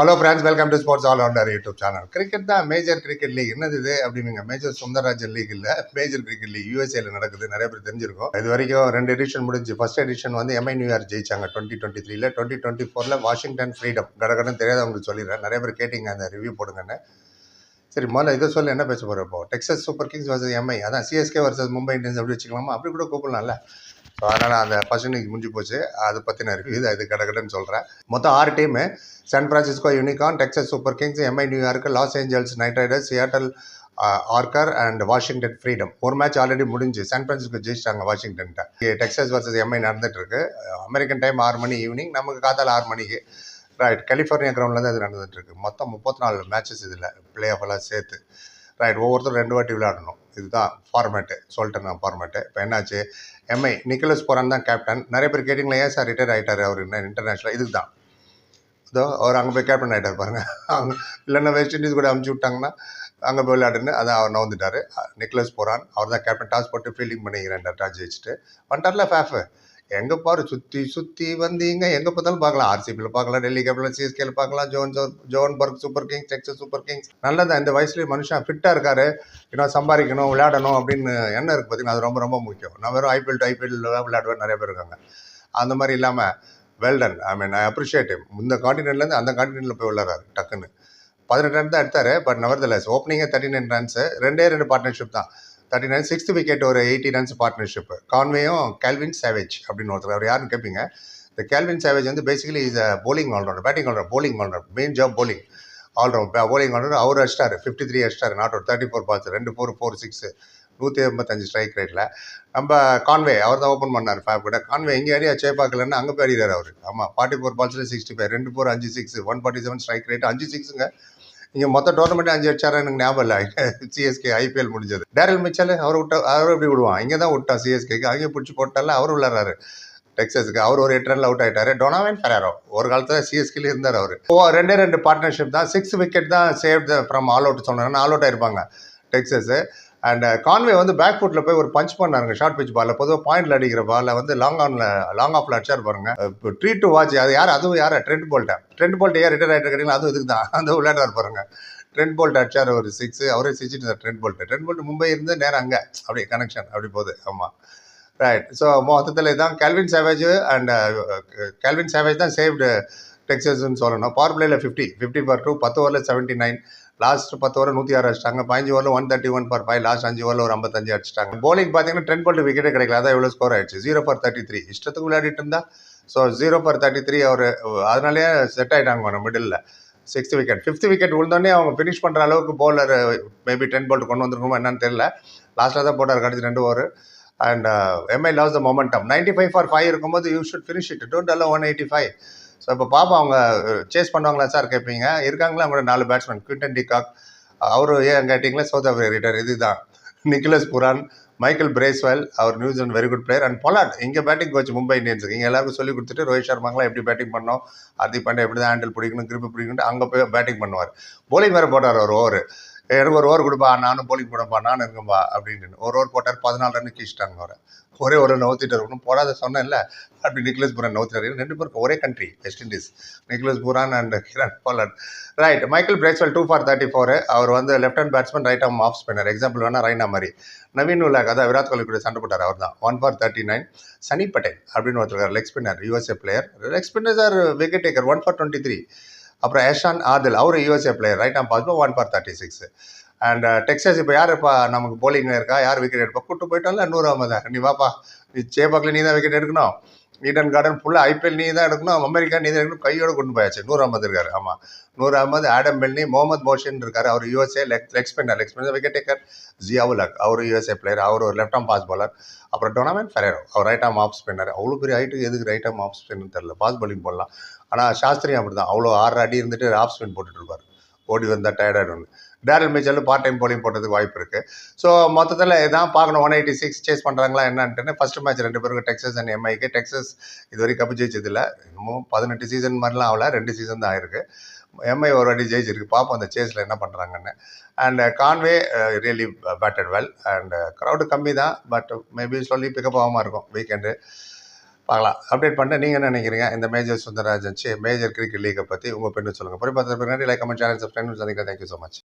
Hello friends welcome to sports all rounder YouTube channel cricket தான் major cricket league என்னது இது? அப்படிங்க major Sundararajan league இல்லை. மேஜர் கிரிக்கெட் லீக் யூஎஸ்ஏல நடக்குது. நிறைய பேர் தெரிஞ்சிருக்கும். இது வரைக்கும் ரெண்டு எடிஷன் முடிஞ்சு ஃபர்ஸ்ட் எடிஷன் வந்து எம்ஐ நியூயார்க் ஜெயிச்சாங்க டுவெண்ட்டி டுவெண்ட்டி த்ரீல டுவெண்ட்டி டுவெண்ட்டி ஃபோரில் வாஷிங்டன் ஃப்ரீடம் கடகடன் தெரியாதவங்களுக்கு சொல்லிடுறேன். நிறைய பேர் கேட்டிங்க அந்த ரிவ்யூ போடுங்கன்னு. சரி முதல்ல இதை சொல்லி. என்ன பேச போகிறோம் இப்போ? Texas Super Kings versus MI அதான் சிஎஸ்கே வர்சஸ் மும்பை இந்தியன்ஸ் அப்படி வச்சுக்கலாமா? அப்படி கூட கூப்பிடலாம்ல. ஸோ அதனால் அந்த ஃபர்ஸ்ட் இன்னைக்கு முடிஞ்சு போச்சு. அதை பற்றின ரிவ்யூ இது அது கடகடன்னு சொல்கிறேன் மொத்தம் ஆறு team San Francisco Unicorn Texas Super Kings MI New York Los Angeles Knight Riders Seattle Orca and Washington Freedom ஒரு மேட்ச் ஆல்ரெடி முடிஞ்சு. சான் ஃப்ரான்சிஸ்கோ ஜெயிச்சிட்டாங்க வாஷிங்டன்ட்ட. டெக்ஸஸ் வர்சஸ் எம்ஐ நடந்துட்டுருக்கு. அமெரிக்கன் டைம் ஆறு மணி ஈவினிங் நமக்கு காத்தால் ஆறு மணிக்கு. ரைட் கலிஃபோர்னியா கிரவுண்டில் தான் இது நடந்துட்டு மொத்தம் முப்பத்தி நாலு மேட்சஸ் இதில். பிளே ஆஃப் எல்லாம் சேர்த்து. ரைட் ஒவ்வொருத்தரும் ரெண்டு வாட்டி விளையாடணும். இதுதான் ஃபார்மேட்டு சொல்லிட்டேன் நான் ஃபார்மேட்டு இப்போ என்னாச்சு? எம்ஐ நிக்கலஸ் போரான் தான் கேப்டன் நிறைய பேர் கேட்டிங்களா ஏன் சார் ரிட்டையர் ஆகிட்டார் அவர் என்ன இன்டர்நேஷ்னல் இதுக்கு தான் இதோ அவர் அங்கே போய் கேப்டன் ஆகிட்டார் பாருங்கள் அவங்க இல்லைன்னா வெஸ்ட் இண்டீஸ் கூட அமுச்சு விட்டாங்கன்னா அங்கே போய் விளையாடுன்னு அதான் அவர் நவுந்துட்டார். நிக்கலஸ் போரான் அவர் தான் கேப்டன் டாஸ் போட்டு ஃபீல்டிங் பண்ணிக்கிறேன் டாஸ் ஜெயிச்சுட்டு. வந்துட்டார்ல ஃபேஃபு எங்கே பாரு சுற்றி சுற்றி வந்தீங்க எங்கே பார்த்தாலும் பார்க்கலாம். ஆர்சிபியில் பார்க்கலாம் டெல்லி கேபிட்டல் சிஎஸ்கேல பார்க்கலாம் zone Joburg Super Kings Texas Super Kings. நல்லதான் இந்த வயசுலேயே மனுஷன் ஃபிட்டாக இருக்காரு. இன்னும் சம்பாதிக்கணும் விளையாடணும் அப்படின்னு எண்ணம் இருக்குது பார்த்தீங்கன்னா அது ரொம்ப ரொம்ப முக்கியம். நான் வெறும் ஐபிஎல் டு ஐபிஎல் விளையாடுவேன் நிறைய பேர் இருக்காங்க. அந்த மாதிரி இல்லாமல் well done I mean I appreciate இந்த காண்டினென்ட்லேருந்து அந்த காண்டினென்ட்டில் போய் விளையாடுறாரு டக்குன்னு. பதினெட்டு ரன் தான் எடுத்தார் பட் நவர்தலஸ் ஓப்பனிங்கே தேர்ட்டி நைன் ரன்ஸு ரெண்டே ரெண்டு பார்ட்னர்ஷிப் தான். தேர்ட்டி நைன் சிக்ஸ்த் விக்கெட் ஒரு எயிட்டி ரன்ஸ் பார்ட்னர்ஷிப் கான்வேயும் கேல்வின் சேவேஜ் அப்படின்னு ஒருத்தர் அவர் யாருன்னு கேட்பீங்க இந்த கேல்வின் சேவேஜ் வந்து basically is a bowling allrounder batting allrounder bowling allrounder main job bowling allround bowling allrounder our Astor fifty three அடிச்சிட்டாரு நாட் ஒரு தேர்ட்டி ஃபோர் பால்ஸ் ரெண்டு ஃபோர் ஃபோர் சிக்ஸ் நூற்றி எண்பத்தஞ்சு ஸ்ட்ரைக் ரேட்டில் நம்ம கான்வே அவர் தான் ஓப்பன் பண்ணார் ஃபேப் கூட. கான்வே எங்கே அடியா சேப்பாக்கலன்னு அங்கே போய் அடிக்கிறார் அவர். ஆமாம் ஃபார்ட்டி ஃபோர் பால்ஸில் சிக்ஸ்டி ஃபைவ் ரெண்டு ஃபோர் அஞ்சு six one forty seven strike rate அஞ்சு சிக்ஸுங்க இங்கே மொத்த டோர்னமெண்ட் அஞ்சு அடிச்சாரா எனக்கு ஞாபகம் இல்லை. சிஎஸ்கே ஐபிஎல் முடிஞ்சது. டேரல் மிச்சாலே அவர் விட்டா அவர் எப்படி விடுவான்? இங்கே தான் விட்டான் சிஎஸ்கேக்கு அங்கே பிடிச்சி போட்டால அவர் விளாட்றாரு டெக்ஸஸுக்கு அவர் ஒரு எட்டு ரன்ல அவுட் ஆகிட்டாரு டொனாவன் ஃபெராரோ. ஒரு காலத்தில் சிஎஸ்கேல இருந்தார் அவர். ஓ ரெண்டே ரெண்டு பார்ட்னர்ஷிப் தான். சிக்ஸ் விக்கெட் தான் சேவ் ஃப்ரம் ஆல் அவுட் சொன்னாங்க ஆல் அவுட் ஆயிருப்பாங்க டெக்ஸஸு அண்ட் கான்வே uh, வந்து பேக் ஃபுட்டில் போய் ஒரு பஞ்ச் பண்ணாருங்க ஷார்ட் பிச் பாலில் பொதுவாக பாயிண்ட்ல அடிக்கிற பாலில் வந்து லாங் ஆனில் லாங் ஆஃப்ல அடிச்சார் பாருங்க. இப்போ ட்ரீ டு வாட்ச் அது யார் அதுவும் யார்? ட்ரெண்ட் போல்ட்டை ட்ரெண்ட் போல்ட் ஏன் ரிட்டையர் ஆகிட்டு கேட்டீங்களா அதுவும் இதுக்கு தான். அந்த விளையாடுறாரு பாருங்க. ட்ரெண்ட் போல்ட் அடிச்சார் ஒரு சிக்ஸ் அவரே சிரிச்சிட்டு Trent Boult Trent Boult Mumbai இருந்து நேரம் அங்கே. அப்படி கனெக்ஷன் அப்படி போகுது. ஆமாம் ரைட் ஸோ மொத்தத்தில் இதான் Calvin Savage and Calvin Savage தான் சேவ்டு டெக்ஸஸ்ன்னு uh, சொல்லணும். பவர் பிளேயில் ஃபிஃப்டி ஃபிஃப்டி பார் டூ பத்து ஓவரில் செவன்ட்டி நைன் லாஸ்ட் பத்து ஓவர் நூற்றி ஆறு அடிச்சிட்டாங்க. பதினஞ்சு ஓவரில் one thirty one for five last அஞ்சு ஓவரில் ஒரு ஐம்பத்தஞ்சு அடிச்சிட்டாங்க. போலிங் பார்த்தீங்கன்னா டென் பால்ட் விக்கெட்டே கிடைக்கல. அதான் எவ்வளோ ஸ்கோர் ஆயிடுச்சு. ஜீரோ ஃபார் தேர்ட்டி த்ரீ இஷ்டத்துக்கு விளையாடிட்டு இருந்தா so zero for thirty three அவர் அதனாலேயே செட் ஆகிட்டாங்க middle sixth wicket fifth wicket விழுந்தோடனே அவங்க ஃபினிஷ் பண்ணுற அளவுக்கு பவுலர் மேபி டென் பால்ட் கொண்டு வந்துருக்கோமா என்னன்னு தெரியல. லாஸ்ட்டாக தான் போட்டார் கடைசி ரெண்டு over and MI lose the momentum ninety five for five இருக்கும்போது you should finish it don't allow one eighty five so இப்போ பாப்பா அவங்க சேஸ் பண்ணுவாங்களா சார் கேட்பீங்க இருக்காங்களா? அவங்களோட நாலு பேட்ஸ்மேன் குவிண்டன் டிகாக் அவர் ஏன் கேட்டிங்களா? சவுத் ஆஃப்ரிக்கா இதுதான். Nicholas Pooran Michael Bracewell our New Zealand very good player and Pollard இங்கே பேட்டிங் கோச் மும்பை இந்தியன்ஸுக்கு இங்கே எல்லாருக்கும் சொல்லி கொடுத்துட்டு ரோஹித் சர்மாங்களாம் எப்படி பேட்டிங் பண்ணோம்? ஹர்திக் பாண்டே எப்படி தான் ஹேண்டில் பிடிக்கணும் கிரிப்பு பிடிக்கணும் அங்கே போய் பேட்டிங் பண்ணுவார். போலிங் வேறு போட்டார் ஒரு ஓவர் எனக்கு ஒரு ஓவர் கொடுப்பா நானும் போலிங் போடப்பா நானும் இருக்கேன்பா அப்படின்னு ஒரு ஓவர் போட்டார் பதினாலு ரன் கீச்சிட்டாங்க அவரை. ஒரே ஒரு நவுத்திட்டார். ஒன்றும் போடாத சொன்னேன்ல. அப்படி நிக்லஸ் புரான் நவுத்திட்டார் ரெண்டு பேருக்கு ஒரே country West Indies Nicholas Pooran and Kieron Pollard. Right Michael Bracewell two for thirty four அவர் வந்து left hand batsman right arm off spinner example வேணால் ரைனா மாதிரி நவீன் உலாக் அதான் விராட் கோலி கூட சண்டை போட்டார். அவர் தான். ஒன் ஃபார் தேர்ட்டி நைன் சனி பட்டேல் அப்படின்னு ஒருத்தர் leg spinner USA player leg spinners are wicket taker one for twenty three அப்புறம் ஏஷான் ஆதில் அவர் USA player right arm pace one for thirty six and Texas இப்போ யார் இப்போ நமக்கு போலிங்கில் இருக்கா? யார் விக்கெட் எடுப்பா? கூட்டு போயிட்டால நூறு தான் நீ வாப்பா. நீ சேப்பாக்கில் நீ தான் விக்கெட் எடுக்கணும். ஈடன் கார்டன் ஃபுல்லாக ஐபிஎல் நீ தான் எடுக்கணும் அமெரிக்கா நீ தான் எடுக்கணும் கையோடு கொண்டு போயாச்சு. நூறு அகமது இருக்கார் ஆமாம் நூறு அகமது ஆடம் பெல்னி முகமது மோஷின் இருக்கார் அவர் USA leg leg spinner leg spinner wicket taker Ziaulhaq அவர் யூஎஸ்ஏ பிளேயர் அவர் ஒரு லெஃப்ட் ஆம் பாஸ் பாலர் அப்புறம் டொனாமெண்ட் ஃபெரேரோ அவர் ரைட் ஆம் ஆஃப் ஸ்பின்னர் அவ்வளோ பெரிய ஹைட்டு எதுக்கு ரைட் ஆம் ஆஃப் ஸ்பின்னு தெரில பாஸ் பாலிங் போடலாம். ஆனால் சாஸ்திரி அப்படி தான் அவ்வளோ ஆறு அடி இருந்துட்டு ஆஃப் ஸ்பின் போட்டுட்டு இருப்பார். ஓடி வந்தால் டயர்டாகிடும் டேரல் மிச்சலும் பார்ட் டைம் போலிங் போட்டதுக்கு வாய்ப்பு இருக்குது ஸோ மொத்தத்தில் இதான் பார்க்கணும். ஒன் எயிட்டி சிக்ஸ் சேஸ் பண்ணுறாங்களா என்னன்ட்டுன்னு ஃபஸ்ட் மேட்ச் ரெண்டு பேருக்கு டெக்ஸஸ் அண்ட் எம்ஐக்கு டெக்ஸஸ் இது வரைக்கும் கப்பு ஜெயிச்சதில்ல. இன்னமும் பதினெட்டு சீசன் மாதிரிலாம் ஆகல. ரெண்டு சீசன் தான் ஆயிருக்கு. எம்ஐ ஒரு வாட்டி ஜெயிச்சிருக்கு. பார்ப்போம் அந்த சேஸில் என்ன பண்ணுறாங்கன்னு and Conway really batted well and crowd கம்மி தான். பட் மேபி சொல்லி பிக்கப் ஆகாமல் இருக்கும். வீக்கெண்டு பார்க்கலாம். அப்டேட் பண்ணிட்டு நீங்கள் என்ன நினைக்கிறீங்க? இந்த மேஜர் சுந்தரராஜன் சி மேஜர் கிரிக்கெட் லீக்கை பற்றி உங்கள் பெண்ணு சொல்லுங்கள் பொறுப்பாக லைக் கமெண்ட் சேனல் சப்ஸ்கிரைப் சந்திக்கிறேன். Thank you so much